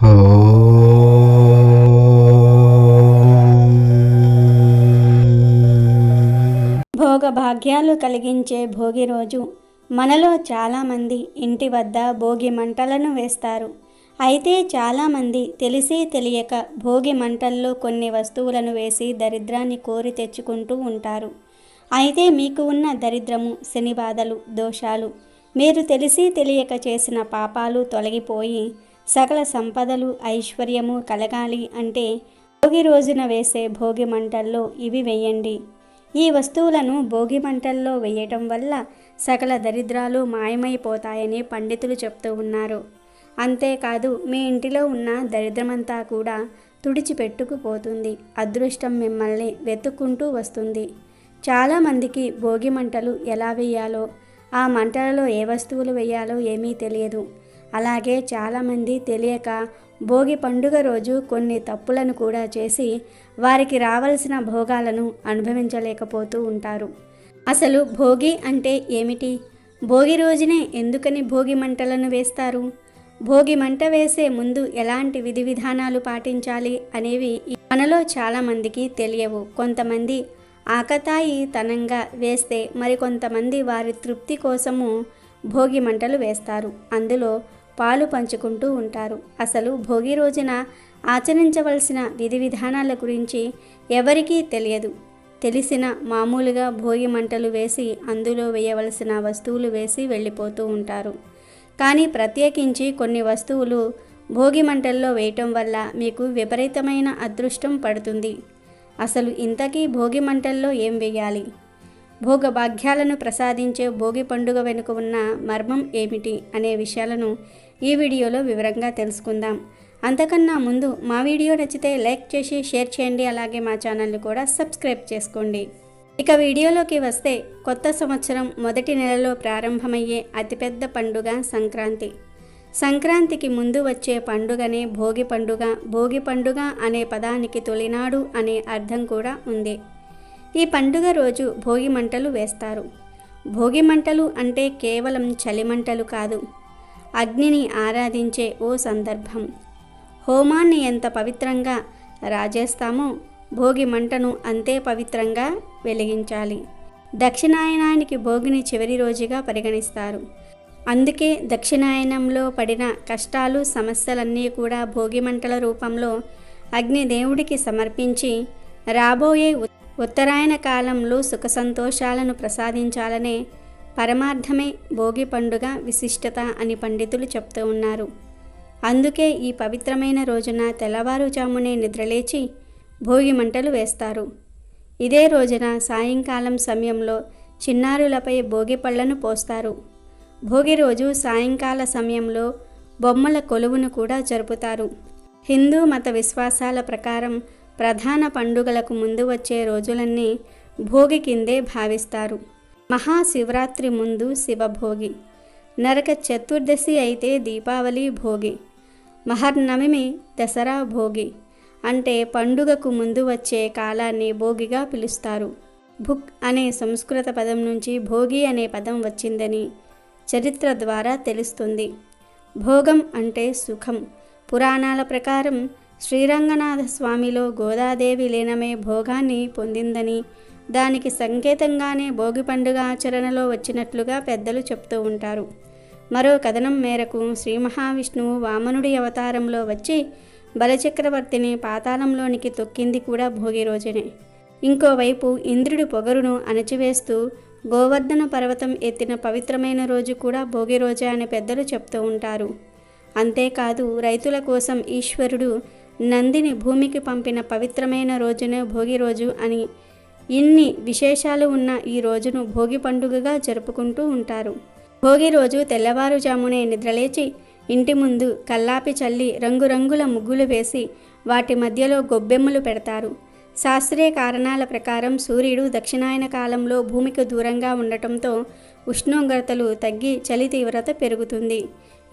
భోగ భాగ్యాలు కలిగించే భోగి రోజు. మనలో చాలామంది ఇంటి వద్ద భోగి మంటలను వేస్తారు. అయితే చాలామంది తెలిసి తెలియక భోగి మంటల్లో కొన్ని వస్తువులను వేసి దరిద్రాన్ని కోరి తెచ్చుకుంటూ ఉంటారు. అయితే మీకు ఉన్న దరిద్రము శని బాధలు దోషాలు మీరు తెలిసి తెలియక చేసిన పాపాలు తొలగిపోయి సకల సంపదలు ఐశ్వర్యము కలగాలి అంటే భోగి రోజున వేసే భోగి మంటల్లో ఇవి వేయండి. ఈ వస్తువులను భోగి మంటల్లో వేయటం వల్ల సకల దరిద్రాలు మాయమైపోతాయని పండితులు చెప్తూ ఉన్నారు. అంతేకాదు మీ ఇంటిలో ఉన్న దరిద్రమంతా కూడా తుడిచిపెట్టుకుపోతుంది. అదృష్టం మిమ్మల్ని వెతుక్కుంటూ వస్తుంది. చాలామందికి భోగి మంటలు ఎలా వేయాలో ఆ మంటలలో ఏ వస్తువులు వేయాలో ఏమీ తెలియదు. అలాగే చాలామంది తెలియక భోగి పండుగ రోజు కొన్ని తప్పులను కూడా చేసి వారికి రావలసిన భోగాలను అనుభవించలేకపోతూ ఉంటారు. అసలు భోగి అంటే ఏమిటి? భోగి రోజునే ఎందుకని భోగి మంటలను వేస్తారు? భోగి మంట వేసే ముందు ఎలాంటి విధి విధానాలు పాటించాలి అనేవి మనలో చాలామందికి తెలియవు. కొంతమంది ఆకతాయి తనంగా వేస్తే మరికొంతమంది వారి తృప్తి కోసము భోగి మంటలు వేస్తారు. అందులో పాలు పంచుకుంటూ ఉంటారు. అసలు భోగి రోజున ఆచరించవలసిన విధి విధానాల గురించి ఎవరికీ తెలియదు. తెలిసిన మామూలుగా భోగి మంటలు వేసి అందులో వేయవలసిన వస్తువులు వేసి వెళ్ళిపోతూ ఉంటారు. కానీ ప్రత్యేకించి కొన్ని వస్తువులు భోగి మంటల్లో వేయటం వల్ల మీకు విపరీతమైన అదృష్టం పడుతుంది. అసలు ఇంతకీ భోగి మంటల్లో ఏం వేయాలి? భోగ భాగ్యాలను ప్రసాదించే భోగి పండుగ వెనుక ఉన్న మర్మం ఏమిటి? అనే విషయాలను ఈ వీడియోలో వివరంగా తెలుసుకుందాం. అంతకన్నా ముందు మా వీడియో నచ్చితే లైక్ చేసి షేర్ చేయండి. అలాగే మా ఛానల్ని కూడా సబ్స్క్రైబ్ చేసుకోండి. ఇక వీడియోలోకి వస్తే కొత్త సంవత్సరం మొదటి నెలలో ప్రారంభమయ్యే అతిపెద్ద పండుగ సంక్రాంతి. సంక్రాంతికి ముందు వచ్చే పండుగనే భోగి పండుగ. భోగి పండుగ అనే పదానికి తొలినాడు అనే అర్థం కూడా ఉంది. ఈ పండుగ రోజు భోగి మంటలు వేస్తారు. భోగి మంటలు అంటే కేవలం చలిమంటలు కాదు. అగ్నిని ఆరాధించే ఓ సందర్భం. హోమాన్ని ఎంత పవిత్రంగా రాజేస్తామో భోగి మంటను అంతే పవిత్రంగా వెలిగించాలి. దక్షిణాయనానికి భోగిని చివరి రోజుగా పరిగణిస్తారు. అందుకే దక్షిణాయనంలో పడిన కష్టాలు సమస్యలన్నీ కూడా భోగి మంటల రూపంలో అగ్నిదేవుడికి సమర్పించి రాబోయే ఉత్తరాయణ కాలంలో సుఖ సంతోషాలను ప్రసాదించాలనే పరమార్థమే భోగి పండుగ విశిష్టత అని పండితులు చెప్తూ ఉన్నారు. అందుకే ఈ పవిత్రమైన రోజున తెల్లవారుజామునే నిద్రలేచి భోగి మంటలు వేస్తారు. ఇదే రోజున సాయంకాలం సమయంలో చిన్నారులపై భోగి పళ్ళను పోస్తారు. భోగి రోజు సాయంకాల సమయంలో బొమ్మల కొలువును కూడా జరుపుతారు. హిందూ మత విశ్వాసాల ప్రకారం ప్రధాన పండుగలకు ముందు వచ్చే రోజులన్నీ భోగి కిందే భావిస్తారు. మహాశివరాత్రి ముందు శివభోగి. నరక చతుర్దశి అయితే దీపావళి భోగి. మహర్నవమి దసరా భోగి. అంటే పండుగకు ముందు వచ్చే కాలాన్ని భోగిగా పిలుస్తారు. భుక్ అనే సంస్కృత పదం నుంచి భోగి అనే పదం వచ్చిందని చరిత్ర ద్వారా తెలుస్తుంది. భోగం అంటే సుఖం. పురాణాల ప్రకారం శ్రీరంగనాథ స్వామిలో గోదాదేవి లీనమే భోగాన్ని పొందిందని దానికి సంకేతంగానే భోగి పండుగ ఆచరణలో వచ్చినట్లుగా పెద్దలు చెప్తూ ఉంటారు. మరో కథనం మేరకు శ్రీ మహావిష్ణువు వామనుడి అవతారంలో వచ్చి బలచక్రవర్తిని పాతాళంలోనికి తొక్కింది కూడా భోగి రోజునే. ఇంకోవైపు ఇంద్రుడి పొగరును అణచివేస్తూ గోవర్ధన పర్వతం ఎత్తిన పవిత్రమైన రోజు కూడా భోగి రోజే అని పెద్దలు చెప్తూ ఉంటారు. అంతేకాదు రైతుల కోసం ఈశ్వరుడు నందిని భూమికి పంపిన పవిత్రమైన రోజునే భోగి రోజు అని ఇన్ని విశేషాలు ఉన్న ఈ రోజును భోగి పండుగగా జరుపుకుంటూ ఉంటారు. భోగి రోజు తెల్లవారుజామునే నిద్రలేచి ఇంటి ముందు కల్లాపి చల్లి రంగురంగుల ముగ్గులు వేసి వాటి మధ్యలో గొబ్బెమ్మలు పెడతారు. శాస్త్రీయ కారణాల ప్రకారం సూర్యుడు దక్షిణాయన కాలంలో భూమికి దూరంగా ఉండటంతో ఉష్ణోగ్రతలు తగ్గి చలి తీవ్రత పెరుగుతుంది.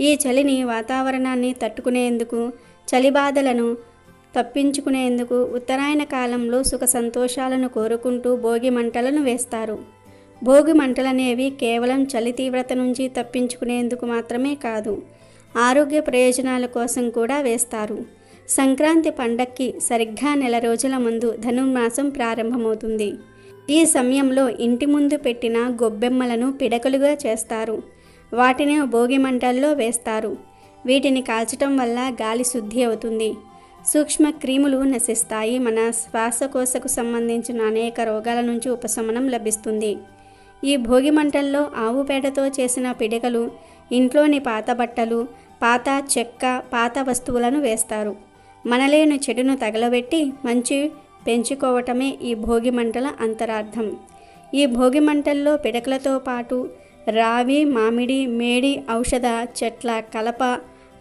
ఈ చలిని వాతావరణాన్ని తట్టుకునేందుకు చలి బాధలను తప్పించుకునేందుకు ఉత్తరాయణ కాలంలో సుఖ సంతోషాలను కోరుకుంటూ భోగి మంటలను వేస్తారు. భోగి మంటలనేవి కేవలం చలి తీవ్రత నుంచి తప్పించుకునేందుకు మాత్రమే కాదు ఆరోగ్య ప్రయోజనాల కోసం కూడా వేస్తారు. సంక్రాంతి పండక్కి సరిగ్గా నెల రోజుల ముందు ధనుర్మాసం ప్రారంభమవుతుంది. ఈ సమయంలో ఇంటి ముందు పెట్టిన గొబ్బెమ్మలను పిడకలుగా చేస్తారు. వాటిని భోగి మంటల్లో వేస్తారు. వీటిని కాల్చటం వల్ల గాలి శుద్ధి అవుతుంది. సూక్ష్మ క్రీములు నశిస్తాయి. మన శ్వాసకోశకు సంబంధించిన అనేక రోగాల నుంచి ఉపశమనం లభిస్తుంది. ఈ భోగి మంటల్లో ఆవు పేడతో చేసిన పిడకలు ఇంట్లోని పాత బట్టలు పాత చెక్క పాత వస్తువులను వేస్తారు. మనలేని చెడును తగలబెట్టి మంచి పెంచుకోవటమే ఈ భోగి మంటల అంతరార్థం. ఈ భోగి మంటల్లో పిడకలతో పాటు రావి మామిడి మేడి ఔషధ చెట్ల కలప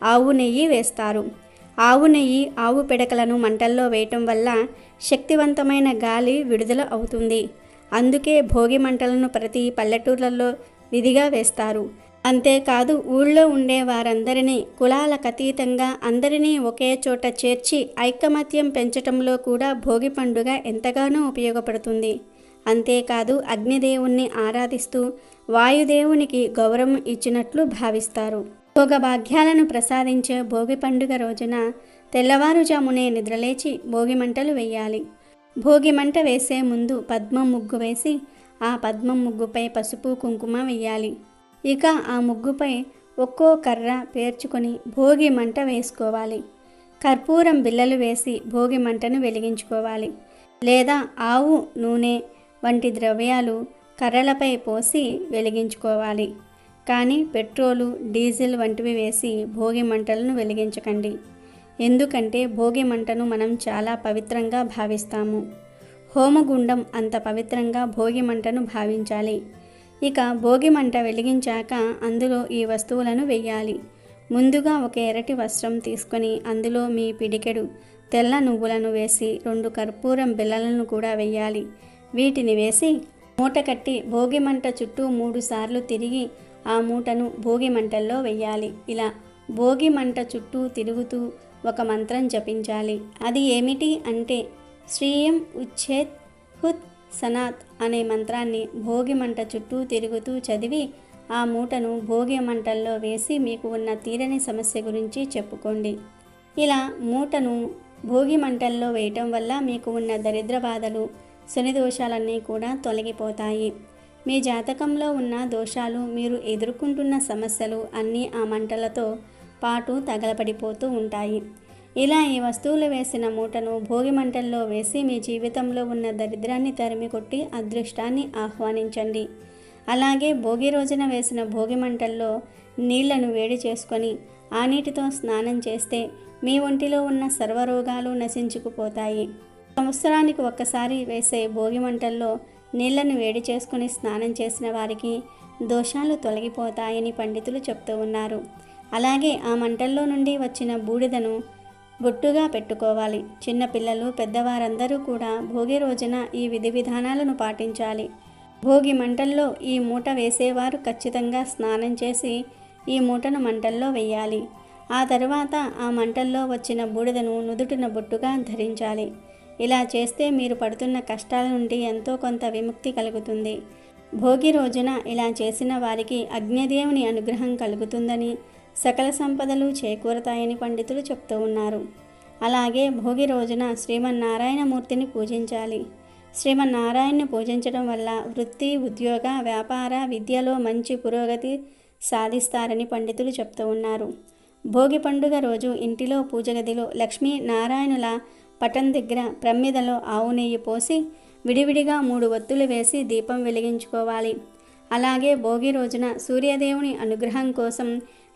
ఆవు నెయ్యి వేస్తారు. ఆవు నెయ్యి ఆవు పిడకలను మంటల్లో వేయటం వల్ల శక్తివంతమైన గాలి విడుదల అవుతుంది. అందుకే భోగి మంటలను ప్రతి పల్లెటూర్లలో విధిగా వేస్తారు. అంతేకాదు ఊళ్ళో ఉండే వారందరినీ కులాలకు అతీతంగా అందరినీ ఒకే చోట చేర్చి ఐకమత్యం పెంచటంలో కూడా భోగి పండుగ ఎంతగానో ఉపయోగపడుతుంది. అంతేకాదు అగ్నిదేవుణ్ణి ఆరాధిస్తూ వాయుదేవునికి గౌరవం ఇచ్చినట్లు భావిస్తారు. భోగ భాగ్యాలను ప్రసాదించే భోగి పండుగ రోజున తెల్లవారుజామునే నిద్రలేచి భోగి మంటలు వేయాలి. భోగి మంట వేసే ముందు పద్మం ముగ్గు వేసి ఆ పద్మం ముగ్గుపై పసుపు కుంకుమ వేయాలి. ఇక ఆ ముగ్గుపై ఒక్కో కర్ర పేర్చుకొని భోగి మంట వేసుకోవాలి. కర్పూరం బిల్లలు వేసి భోగి మంటను వెలిగించుకోవాలి. లేదా ఆవు నూనె వంటి ద్రవ్యాలు కర్రలపై పోసి వెలిగించుకోవాలి. కానీ పెట్రోలు డీజిల్ వంటివి వేసి భోగి మంటలను వెలిగించకండి. ఎందుకంటే భోగి మంటను మనం చాలా పవిత్రంగా భావిస్తాము. హోమగుండం అంత పవిత్రంగా భోగి మంటను భావించాలి. ఇక భోగి మంట వెలిగించాక అందులో ఈ వస్తువులను వెయ్యాలి. ముందుగా ఒక ఎర్రటి వస్త్రం తీసుకొని అందులో మీ పిడికెడు తెల్ల నువ్వులను వేసి రెండు కర్పూరం బిళ్ళలను కూడా వెయ్యాలి. వీటిని వేసి మూట కట్టి భోగి మంట చుట్టూ మూడు సార్లు తిరిగి ఆ మూటను భోగి మంటల్లో వెయ్యాలి. ఇలా భోగి మంట చుట్టూ తిరుగుతూ ఒక మంత్రం జపించాలి. అది ఏమిటి అంటే శ్రీయం ఉచ్ఛేద్ హుత్ సనాత్ అనే మంత్రాన్ని భోగి మంట చుట్టూ తిరుగుతూ చదివి ఆ మూటను భోగి మంటల్లో వేసి మీకు ఉన్న తీరని సమస్య గురించి చెప్పుకోండి. ఇలా మూటను భోగి మంటల్లో వేయటం వల్ల మీకు ఉన్న దరిద్ర బాధలు శని దోషాలన్నీ కూడా తొలగిపోతాయి. మీ జాతకంలో ఉన్న దోషాలు మీరు ఎదుర్కొంటున్న సమస్యలు అన్నీ ఆ మంటలతో పాటు తగలపడిపోతూ ఉంటాయి. ఇలా ఈ వస్తువులు వేసిన మూటను భోగి మంటల్లో వేసి మీ జీవితంలో ఉన్న దరిద్రాన్ని తరిమి కొట్టి అదృష్టాన్ని ఆహ్వానించండి. అలాగే భోగి రోజున వేసిన భోగి మంటల్లో నీళ్ళను వేడి చేసుకొని ఆ నీటితో స్నానం చేస్తే మీ ఒంటిలో ఉన్న సర్వరోగాలు నశించుకుపోతాయి. సంవత్సరానికి ఒక్కసారి వేసే భోగి మంటల్లో నీళ్ళను వేడి చేసుకుని స్నానం చేసిన వారికి దోషాలు తొలగిపోతాయని పండితులు చెప్తూ ఉన్నారు. అలాగే ఆ మంటల్లో నుండి వచ్చిన బూడిదను బొట్టుగా పెట్టుకోవాలి. చిన్నపిల్లలు పెద్దవారందరూ కూడా భోగి రోజున ఈ విధి విధానాలను పాటించాలి. భోగి మంటల్లో ఈ మూట వేసేవారు ఖచ్చితంగా స్నానం చేసి ఈ మూటను మంటల్లో వేయాలి. ఆ తరువాత ఆ మంటల్లో వచ్చిన బూడిదను నుదుటిన బొట్టుగా ధరించాలి. ఇలా చేస్తే మీరు పడుతున్న కష్టాల నుండి ఎంతో కొంత విముక్తి కలుగుతుంది. భోగి రోజున ఇలా చేసిన వారికి అగ్నిదేవుని అనుగ్రహం కలుగుతుందని సకల సంపదలు చేకూరతాయని పండితులు చెప్తూ ఉన్నారు. అలాగే భోగి రోజున శ్రీమన్నారాయణమూర్తిని పూజించాలి. శ్రీమన్నారాయణను పూజించడం వల్ల వృత్తి ఉద్యోగ వ్యాపార విద్యలో మంచి పురోగతి సాధిస్తారని పండితులు చెప్తూ ఉన్నారు. భోగి పండుగ రోజు ఇంటిలో పూజగదిలో లక్ష్మీ నారాయణుల పటం దగ్గర ప్రమ్మిదలో ఆవు నెయ్యి పోసి విడివిడిగా మూడు ఒత్తులు వేసి దీపం వెలిగించుకోవాలి. అలాగే భోగి రోజున సూర్యదేవుని అనుగ్రహం కోసం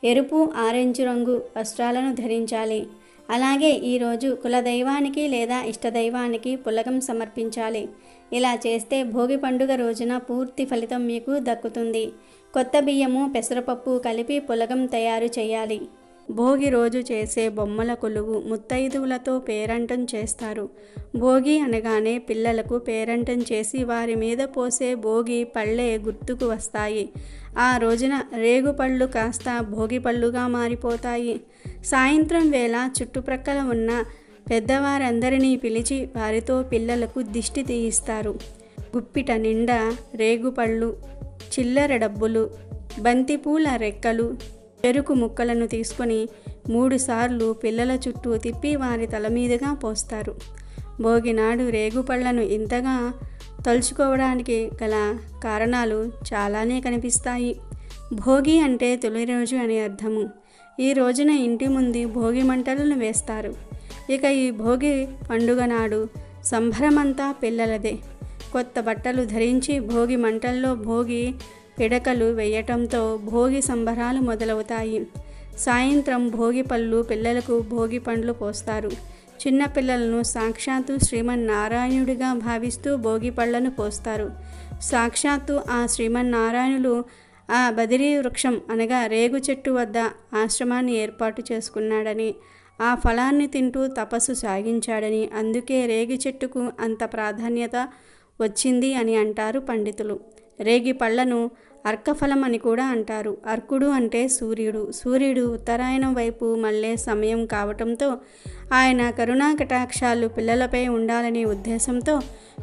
ఎరుపు ఆరెంజ్ రంగు వస్త్రాలను ధరించాలి. అలాగే ఈరోజు కులదైవానికి లేదా ఇష్టదైవానికి పులగం సమర్పించాలి. ఇలా చేస్తే భోగి పండుగ రోజున పూర్తి ఫలితం మీకు దక్కుతుంది. కొత్త బియ్యము పెసరపప్పు కలిపి పులగం తయారు చేయాలి. భోగి రోజు చేసే బొమ్మల కొలువు ముత్తైదువులతో పేరంటం చేస్తారు. భోగి అనగానే పిల్లలకు పేరంటం చేసి వారి మీద పోసే భోగి పళ్ళే గుర్తుకు వస్తాయి. ఆ రోజున రేగుపళ్ళు కాస్త భోగి పళ్ళుగా మారిపోతాయి. సాయంత్రం వేళ చుట్టుప్రక్కల ఉన్న పెద్దవారందరినీ పిలిచి వారితో పిల్లలకు దిష్టి తీయిస్తారు. గుప్పిట నిండా రేగుపళ్ళు చిల్లర డబ్బులు బంతిపూల రెక్కలు చెరుకు ముక్కలను తీసుకొని మూడుసార్లు పిల్లల చుట్టూ తిప్పి వారి తల మీదుగా పోస్తారు. భోగినాడు రేగుపళ్ళను ఇంతగా తలుచుకోవడానికి గల కారణాలు చాలానే కనిపిస్తాయి. భోగి అంటే తొలి రోజు అని అర్థము. ఈ రోజున ఇంటి ముందు భోగి మంటలను వేస్తారు. ఇక ఈ భోగి పండుగ నాడు సంభ్రమంతా పిల్లలదే. కొత్త బట్టలు ధరించి భోగి మంటల్లో భోగి పిడకలు వేయటంతో భోగి సంబరాలు మొదలవుతాయి. సాయంత్రం భోగి పళ్ళు పిల్లలకు భోగి పండ్లు పోస్తారు. చిన్న పిల్లలను సాక్షాత్తు శ్రీమన్నారాయణుడిగా భావిస్తూ భోగి పళ్ళను పోస్తారు. సాక్షాత్తు ఆ శ్రీమన్నారాయణులు ఆ బదిరీ వృక్షం అనగా రేగు చెట్టు వద్ద ఆశ్రమాన్ని ఏర్పాటు చేసుకున్నాడని ఆ ఫలాన్ని తింటూ తపస్సు సాగించాడని అందుకే రేగి చెట్టుకు అంత ప్రాధాన్యత వచ్చింది అని అంటారు పండితులు. రేగి పళ్ళను అర్కఫలం అని కూడా అంటారు. అర్కుడు అంటే సూర్యుడు. సూర్యుడు ఉత్తరాయణం వైపు మళ్ళే సమయం కావటంతో ఆయన కరుణా కటాక్షాలు పిల్లలపై ఉండాలనే ఉద్దేశంతో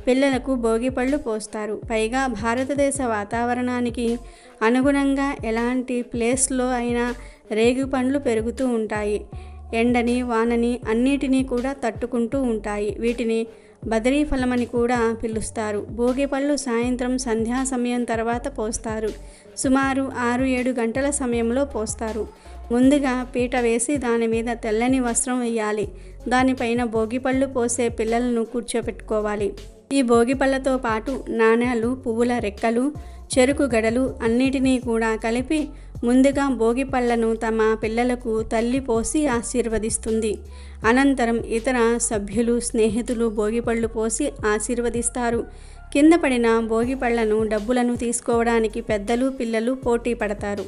పిల్లలకు భోగి పళ్ళు పోస్తారు. పైగా భారతదేశ వాతావరణానికి అనుగుణంగా ఎలాంటి ప్లేస్లో అయినా రేగి పండ్లు పెరుగుతూ ఉంటాయి. ఎండని వానని అన్నిటినీ కూడా తట్టుకుంటూ ఉంటాయి. వీటిని బదరీ ఫలమని కూడా పిలుస్తారు. భోగిపళ్ళు సాయంత్రం సంధ్యా సమయం తర్వాత పోస్తారు. సుమారు ఆరు ఏడు గంటల సమయంలో పోస్తారు. ముందుగా పీట వేసి దాని మీద తెల్లని వస్త్రం వేయాలి. దానిపైన భోగిపళ్ళు పోసే పిల్లలను కూర్చోపెట్టుకోవాలి. ఈ భోగిపళ్ళతో పాటు నాణ్యాలు పువ్వుల రెక్కలు చెరుకు గడలు అన్నిటినీ కూడా కలిపి ముందుగా భోగిపళ్ళను తమ పిల్లలకు తల్లి పోసి ఆశీర్వదిస్తుంది. అనంతరం ఇతర సభ్యులు స్నేహితులు భోగిపళ్ళు పోసి ఆశీర్వదిస్తారు. కింద పడిన భోగిపళ్ళను డబ్బులను తీసుకోవడానికి పెద్దలు పిల్లలు పోటీ పడతారు.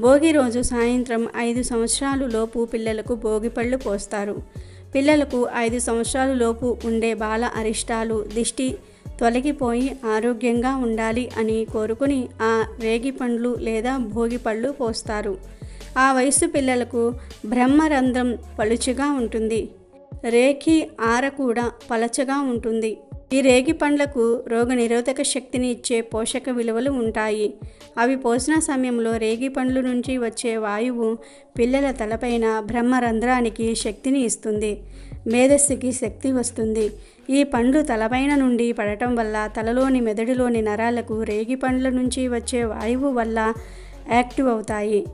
భోగి రోజు సాయంత్రం ఐదు సంవత్సరాలు లోపు పిల్లలకు భోగిపళ్ళు పోస్తారు. పిల్లలకు ఐదు సంవత్సరాలు లోపు ఉండే బాల అరిష్టాలు దిష్టి తొలగిపోయి ఆరోగ్యంగా ఉండాలి అని కోరుకుని ఆ రేగి పండ్లు లేదా భోగి పళ్ళు పోస్తారు. ఆ వయసు పిల్లలకు బ్రహ్మరంధ్రం పలుచగా ఉంటుంది. రేఖి ఆర కూడా పలచగా ఉంటుంది. ఈ రేగి పండ్లకు రోగనిరోధక శక్తిని ఇచ్చే పోషక విలువలు ఉంటాయి. అవి పోసిన సమయంలో రేగి పండ్ల నుంచి వచ్చే వాయువు పిల్లల తలపైన బ్రహ్మరంధ్రానికి శక్తిని ఇస్తుంది. మేధస్సుకి శక్తి వస్తుంది. ఈ పండ్లు తలపైన నుండి పడటం వల్ల తలలోని మెదడులోని నరాలకు రేగి పండ్ల నుంచి వచ్చే వాయువు వల్ల యాక్టివ్ అవుతాయి.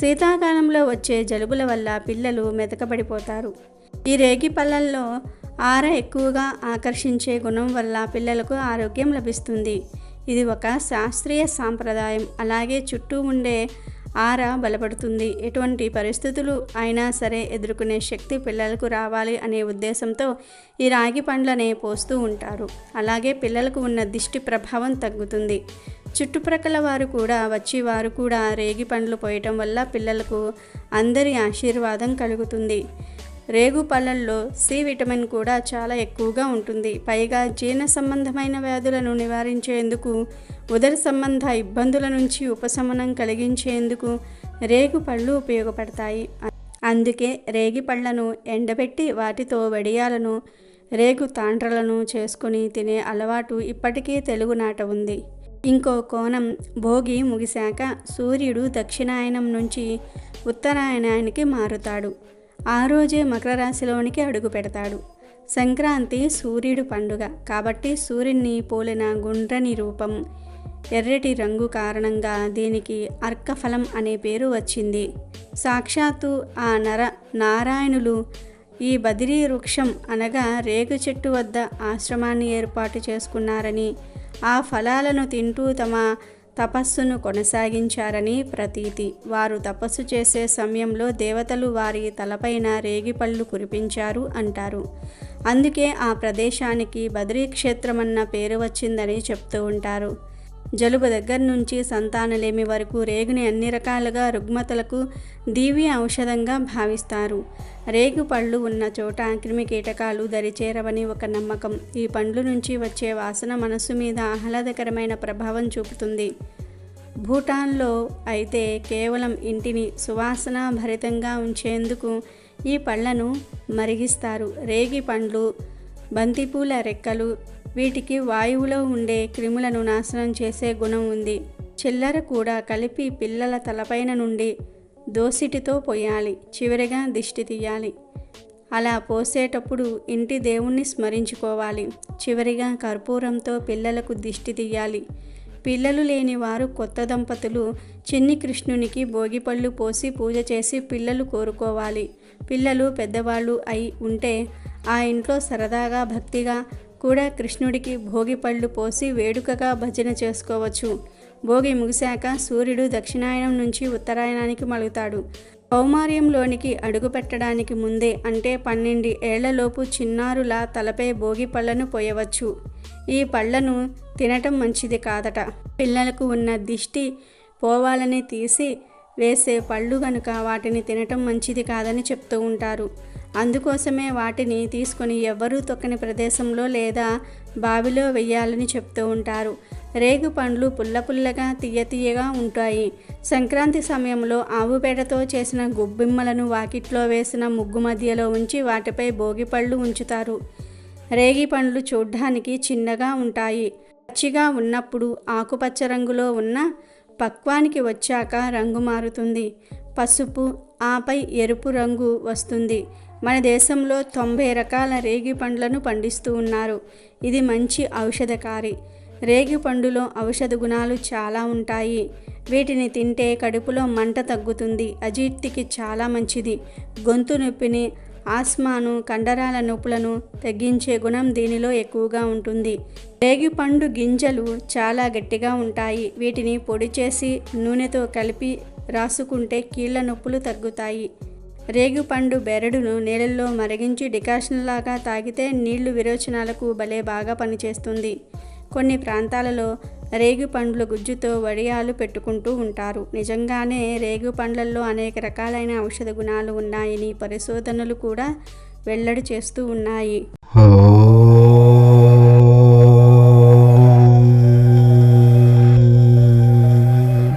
శీతాకాలంలో వచ్చే జలుబుల వల్ల పిల్లలు మెతకబడిపోతారు. ఈ రేగి పళ్ళల్లో ఆర ఎక్కువగా ఆకర్షించే గుణం వల్ల పిల్లలకు ఆరోగ్యం లభిస్తుంది. ఇది ఒక శాస్త్రీయ సాంప్రదాయం. అలాగే చుట్టూ ఉండే ఆర బలపడుతుంది. ఎటువంటి పరిస్థితులు అయినా సరే ఎదుర్కొనే శక్తి పిల్లలకు రావాలి అనే ఉద్దేశంతో ఈ రాగి పండ్లనే పోస్తూ ఉంటారు. అలాగే పిల్లలకు ఉన్న దిష్టి ప్రభావం తగ్గుతుంది. చుట్టుప్రక్కల వారు కూడా వచ్చి వారు కూడా రేగి పండ్లు పోయటం వల్ల పిల్లలకు అందరి ఆశీర్వాదం కలుగుతుంది. రేగు పళ్ళల్లో సి విటమిన్ కూడా చాలా ఎక్కువగా ఉంటుంది. పైగా జీర్ణ సంబంధమైన వ్యాధులను నివారించేందుకు ఉదర సంబంధ ఇబ్బందుల నుంచి ఉపశమనం కలిగించేందుకు రేగు పళ్ళు ఉపయోగపడతాయి. అందుకే రేగి పళ్ళను ఎండబెట్టి వాటితో వడియాలను రేగు తాండ్రలను చేసుకుని తినే అలవాటు ఇప్పటికీ తెలుగునాట ఉంది. ఇంకో కోణం భోగి ముగిశాక సూర్యుడు దక్షిణాయనం నుంచి ఉత్తరాయణానికి మారుతాడు. ఆ రోజే మకర రాశిలోనికి అడుగు పెడతాడు. సంక్రాంతి సూర్యుడు పండుగ కాబట్టి సూర్యుని పోలిన గుండ్రని రూపం ఎర్రటి రంగు కారణంగా దీనికి అర్కఫలం అనే పేరు వచ్చింది. సాక్షాత్తు ఆ నర నారాయణులు ఈ బదిరీ వృక్షం అనగా రేగు చెట్టు వద్ద ఆశ్రమాన్ని ఏర్పాటు చేసుకున్నారని ఆ ఫలాలను తింటూ తమ తపస్సును కొనసాగించారని ప్రతీతి. వారు తపస్సు చేసే సమయంలో దేవతలు వారి తలపైన రేగిపళ్ళు కురిపించారు అంటారు. అందుకే ఆ ప్రదేశానికి బద్రీక్షేత్రమన్న పేరు వచ్చిందని చెప్తూ ఉంటారు. జలుబు దగ్గర నుంచి సంతానలేమి వరకు రేగుని అన్ని రకాలుగా రుగ్మతలకు దివ్య ఔషధంగా భావిస్తారు. రేగు పళ్ళు ఉన్న చోట క్రిమి కీటకాలు దరిచేరవని ఒక నమ్మకం. ఈ పండ్లు నుంచి వచ్చే వాసన మనస్సు మీద ఆహ్లాదకరమైన ప్రభావం చూపుతుంది. భూటాన్లో అయితే కేవలం ఇంటిని సువాసన భరితంగా ఉంచేందుకు ఈ పళ్ళను మరిగిస్తారు. రేగి పండ్లు బంతిపూల రెక్కలు వీటికి వాయువులో ఉండే క్రిములను నాశనం చేసే గుణం ఉంది. చిల్లర కూడా కలిపి పిల్లల తలపైన నుండి దోసిటితో పోయాలి చివరిగా దిష్టి తీయాలి. అలా పోసేటప్పుడు ఇంటి దేవుణ్ణి స్మరించుకోవాలి చివరిగా కర్పూరంతో పిల్లలకు దిష్టి తీయాలి. పిల్లలు లేని వారు కొత్త దంపతులు చిన్ని కృష్ణునికి భోగిపళ్ళు పోసి పూజ చేసి పిల్లలు కోరుకోవాలి. పిల్లలు పెద్దవాళ్ళు అయి ఉంటే ఆ ఇంట్లో సరదాగా భక్తిగా కూడా కృష్ణుడికి భోగిపళ్ళు పోసి వేడుకగా భజన చేసుకోవచ్చు. భోగి ముగిశాక సూర్యుడు దక్షిణాయనం నుంచి ఉత్తరాయణానికి మలుగుతాడు. కౌమార్యంలోనికి అడుగు పెట్టడానికి ముందే అంటే పన్నెండు ఏళ్ళలోపు చిన్నారుల తలపై భోగి పళ్ళను పోయవచ్చు. ఈ పళ్ళను తినటం మంచిది కాదట. పిల్లలకు ఉన్న దిష్టి పోవాలని తీసి వేసే పళ్ళు కనుక వాటిని తినటం మంచిది కాదని చెప్తూ ఉంటారు. అందుకోసమే వాటిని తీసుకొని ఎవ్వరూ తొక్కని ప్రదేశంలో లేదా బావిలో వెయ్యాలని చెప్తూ ఉంటారు. రేగు పండ్లు పుల్ల పుల్లగా తీయ తీయగా ఉంటాయి. సంక్రాంతి సమయంలో ఆవు పేడతో చేసిన గుబ్బిమ్మలను వాకిట్లో వేసిన ముగ్గు మధ్యలో ఉంచి వాటిపై భోగి పళ్ళు ఉంచుతారు. రేగి పండ్లు చూడ్డానికి చిన్నగా ఉంటాయి. పచ్చిగా ఉన్నప్పుడు ఆకుపచ్చ రంగులో ఉన్న పక్వానికి వచ్చాక రంగు మారుతుంది. పసుపు ఆపై ఎరుపు రంగు వస్తుంది. మన దేశంలో తొంభై రకాల రేగి పండ్లను పండిస్తూ ఉన్నారు. ఇది మంచి ఔషధకారి. రేగి పండులో ఔషధ గుణాలు చాలా ఉంటాయి. వీటిని తింటే కడుపులో మంట తగ్గుతుంది. అజీర్తికి చాలా మంచిది. గొంతు నొప్పిని ఆస్మాను కండరాల నొప్పులను తగ్గించే గుణం దీనిలో ఎక్కువగా ఉంటుంది. రేగిపండు గింజలు చాలా గట్టిగా ఉంటాయి. వీటిని పొడి చేసి నూనెతో కలిపి రాసుకుంటే కీళ్ళ నొప్పులు తగ్గుతాయి. రేగుపండు బెరడును నీళ్ళల్లో మరిగించి డికాషన్ లాగా తాగితే నీళ్ళు విరోచనాలకు భలే బాగా పనిచేస్తుంది. కొన్ని ప్రాంతాలలో రేగు పండ్ల గుజ్జుతో వడియాలు పెట్టుకుంటూ ఉంటారు. నిజంగానే రేగు పండ్లలో అనేక రకాలైన ఔషధ గుణాలు ఉన్నాయని పరిశోధనలు కూడా వెల్లడి చేస్తూ ఉన్నాయి.